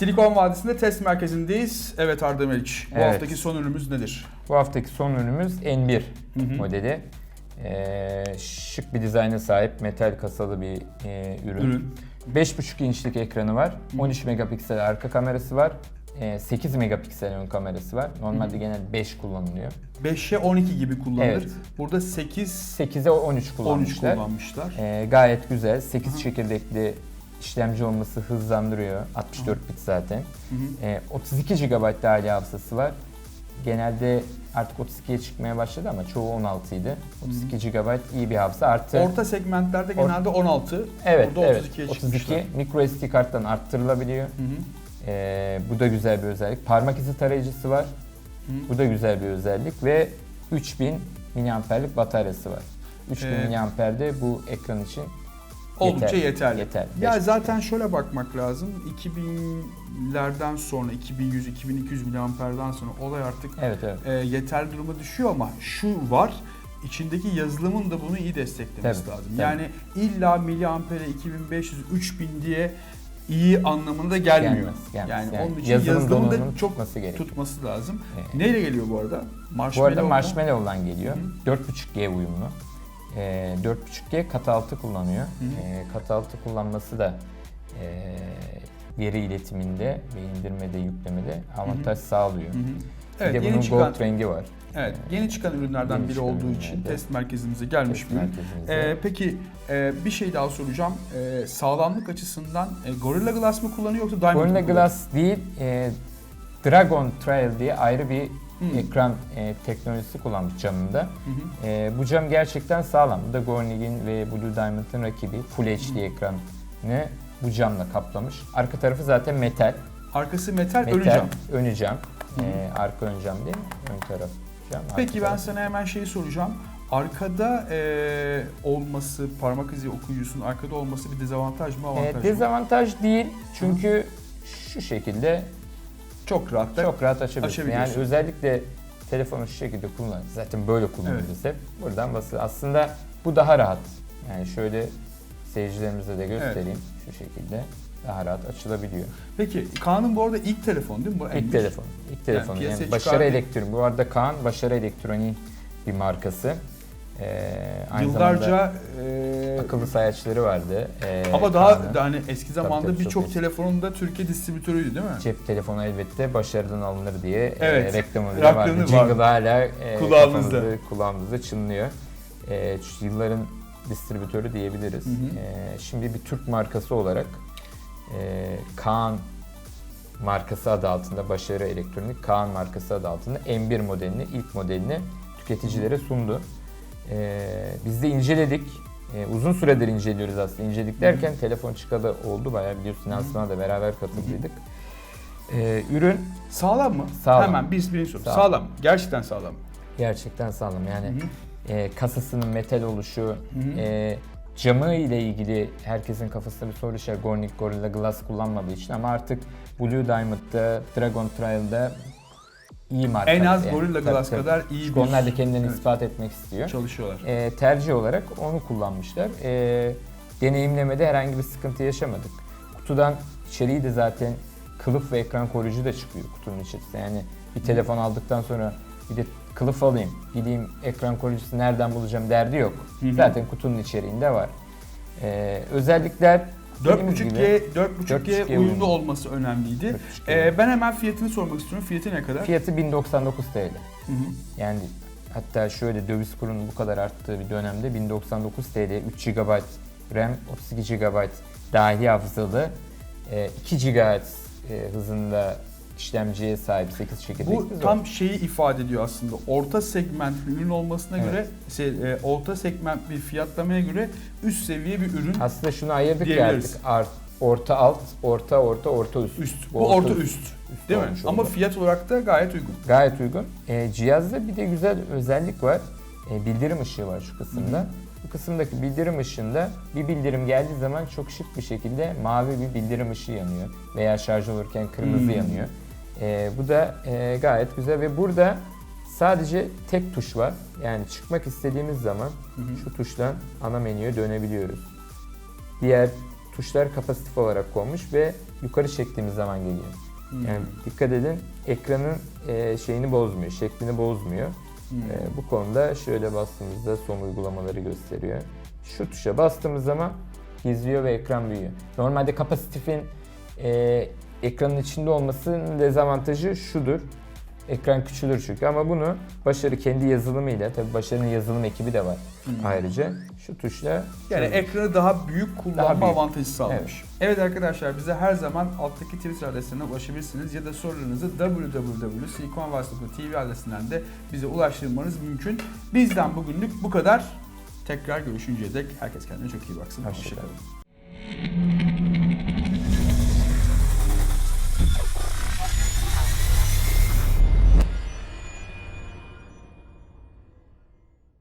Silikon Vadisi'nde test merkezindeyiz. Evet Arda Meriç. Bu Evet. haftaki son ürünümüz nedir? Bu haftaki son ürünümüz N1 Hı hı. modeli. Ee, şık bir dizayna sahip metal kasalı bir e, ürün. Ürün. 5.5 inçlik ekranı var. Hı. 13 megapiksel arka kamerası var. Ee, 8 megapiksel ön kamerası var. Normalde genel 5 kullanılıyor. 5'e 12 gibi kullanılır. Evet. Burada 8 8'e 13 13 kullanmışlar. kullanmışlar. Ee, gayet güzel. 8 Hı. çekirdekli işlemci olması hızlandırıyor. 64 bit zaten. Hı hı. Ee, 32 GB dahili hafızası var. Genelde artık 32'ye çıkmaya başladı ama çoğu 16 idi. 32 GB iyi bir hafıza artı. Orta segmentlerde genelde 16. evet, Burada evet. 32'ye 32 çıkmışlar. micro SD karttan arttırılabiliyor. Hı hı. Ee, bu da güzel bir özellik. Parmak izi tarayıcısı var. Hı. Bu da güzel bir özellik ve 3000 miliamperlik bataryası var. 3000 Ee, miliamperde bu ekran için Oldukça yeter- yeterli. yeter. Ya zaten şöyle bakmak lazım. 2000'lerden sonra 200 200 miliamperden sonra olay artık Evet evet. e, yeterli duruma düşüyor ama şu var. içindeki yazılımın da bunu iyi desteklemesi Tabii, lazım. tabii. Yani illa miliampere 2500 3000 diye iyi anlamında gelmiyor. Gelmez, gelmez. Yani, Yani onun için yazılım yazılımın da çok tutması gerekiyor. tutması lazım. Ee, Neyle geliyor bu arada? Bu Marshmallow arada mu? Marshmallow'dan geliyor. Hı 4.5G uyumlu. Ee, 4.5G kat altı kullanıyor. Hı. Ee, kat altı kullanması da e, veri iletiminde ve indirmede, yüklemede avantaj sağlıyor. Hı hı. Bir Evet, de yeni bunun çıkan gold rengi var. Evet, yeni çıkan ürünlerden Yeni biri çıkan olduğu için ürünlerde. test merkezimize gelmiş Test bir ürün. Ee, peki e, bir şey daha soracağım. Ee, sağlamlık açısından e, Gorilla Glass mı kullanıyor yoksa Diamond Gorilla mı? Glass değil, e, Dragon Trail diye ayrı bir Hmm. ekran e, teknolojisi kullanmış camında. Hı hı. E, bu cam gerçekten sağlam. Bu da Gornig'in ve Blue Diamond'ın rakibi. Full HD ekranı bu camla kaplamış. Arka tarafı zaten metal. Arkası metal, metal önü cam. önü cam. Hı hı. E, arka ön cam değil, ön taraf cam. Peki ben taraf- sana hemen şeyi soracağım. Arkada e, olması, parmak izi okuyucusunun arkada olması bir dezavantaj mı, avantaj E, mı? dezavantaj değil çünkü şu şekilde Çok rahat da. çok rahat açabiliyorsun. Yani özellikle telefonu şu şekilde kullan. Zaten böyle kullanıyoruz hep. Buradan basıyor. Aslında bu daha rahat. Yani şöyle seyircilerimize de göstereyim. Şu şekilde daha rahat açılabiliyor. Peki Kaan'ın bu arada ilk telefon değil mi bu? İlk En- telefon. İlk telefon. Yani, piyasaya Başarı çıkardığı- Elektronik. Bu arada Kaan Başarı Elektronik bir markası. Ee, aynı Yıllarca zamanda e, akıllı sayaçları vardı. Ee, ama daha Kaan'ın. da hani eski zamanda tabii, çok birçok telefonun da Türkiye distribütörüydü değil mi? Cep telefonu elbette başarıdan alınır diye Evet, e, reklamı bile reklamı vardı. var. Jingle hala e, Kulağımızda. kafamızda, kulağımızda çınlıyor. E, şu yılların distribütörü diyebiliriz. Hı hı. E, şimdi bir Türk markası olarak e, Kaan markası adı altında Başarı Elektronik Kaan markası adı altında M1 modelini ilk modelini tüketicilere sundu. E, biz de inceledik. E, uzun süredir inceliyoruz aslında. İnceledik derken telefon çıkalı oldu bayağı biliyorsun lansmana da beraber katıldıydık. E, ürün Sağlam mı? Sağlam. Hemen biz birinci soru. Sağlam. Sağlam. Gerçekten sağlam. gerçekten sağlam. Yani e, kasasının metal oluşu, e, camı ile ilgili herkesin kafasında bir soru işareti. Gornik Gorilla Glass kullanmadığı için ama artık Blue Diamond'da, Dragon Trial'da iyi marka. En az Yani Gorilla Glass tabii. kadar iyi Çünkü bir onlar da kendilerini Evet. ispat etmek istiyor. çalışıyorlar. E, tercih olarak onu kullanmışlar. E, deneyimlemede herhangi bir sıkıntı yaşamadık. Kutudan içeriği de zaten kılıf ve ekran koruyucu da çıkıyor kutunun içerisinde. Yani bir telefon aldıktan sonra bir de kılıf alayım, gideyim ekran koruyucusu nereden bulacağım derdi yok. Hı hı. Zaten kutunun içeriğinde var. E, özellikler dediğimiz 4.5G, gibi 4.5G 4.5G uyumlu uyumlu. olması önemliydi. 4.5G. Ee, ben hemen fiyatını sormak istiyorum. Fiyatı ne kadar? fiyatı 1099 TL. Hı hı. Yani hatta şöyle döviz kurunun bu kadar arttığı bir dönemde 1099 TL 3 GB RAM 32 GB dahili hafızalı e, 2 GHz e, hızında işlemciye sahip 8 çekirdekli Bu tam şeyi ifade ediyor aslında. Orta segment bir ürün olmasına Evet. göre, şey, e, orta segment bir fiyatlamaya göre üst seviye bir ürün. aslında şunu ayırdık ya artık art, orta alt, orta orta, orta üst. Üst. Bu orta üst. Değil mi? olmuş Ama oldu. fiyat olarak da gayet uygun. Gayet uygun. E, cihazda bir de güzel özellik var. E, bildirim ışığı var şu kısımda. Hı hı. Bu kısımdaki bildirim ışığında bir bildirim geldiği zaman çok şık bir şekilde mavi bir bildirim ışığı yanıyor. Veya şarj olurken kırmızı Hmm. yanıyor. E, bu da e, gayet güzel ve burada sadece tek tuş var. Yani çıkmak istediğimiz zaman Hı hı. şu tuşla ana menüye dönebiliyoruz. Diğer tuşlar kapasitif olarak konmuş ve yukarı çektiğimiz zaman geliyor. Hmm. Yani dikkat edin ekranın e, şeyini bozmuyor, şeklini bozmuyor. Hmm. E, bu konuda şöyle bastığımızda son uygulamaları gösteriyor. Şu tuşa bastığımız zaman gizliyor ve ekran büyüyor. Normalde kapasitifin e, ekranın içinde olmasının dezavantajı şudur. Ekran küçülür çünkü ama bunu Başarı kendi yazılımıyla, tabii Başarı'nın yazılım ekibi de var Hmm. ayrıca. Şu tuşla Yani ekranı daha büyük kullanma Daha büyük. avantajı sağlamış. Evet. arkadaşlar bize her zaman alttaki Twitter adresinden ulaşabilirsiniz ya da sorularınızı www.siliconvars.tv adresinden de bize ulaştırmanız mümkün. Bizden bugünlük bu kadar. Tekrar görüşünceye dek herkes kendine çok iyi baksın. Hoşça kalın. Hoşçakalın.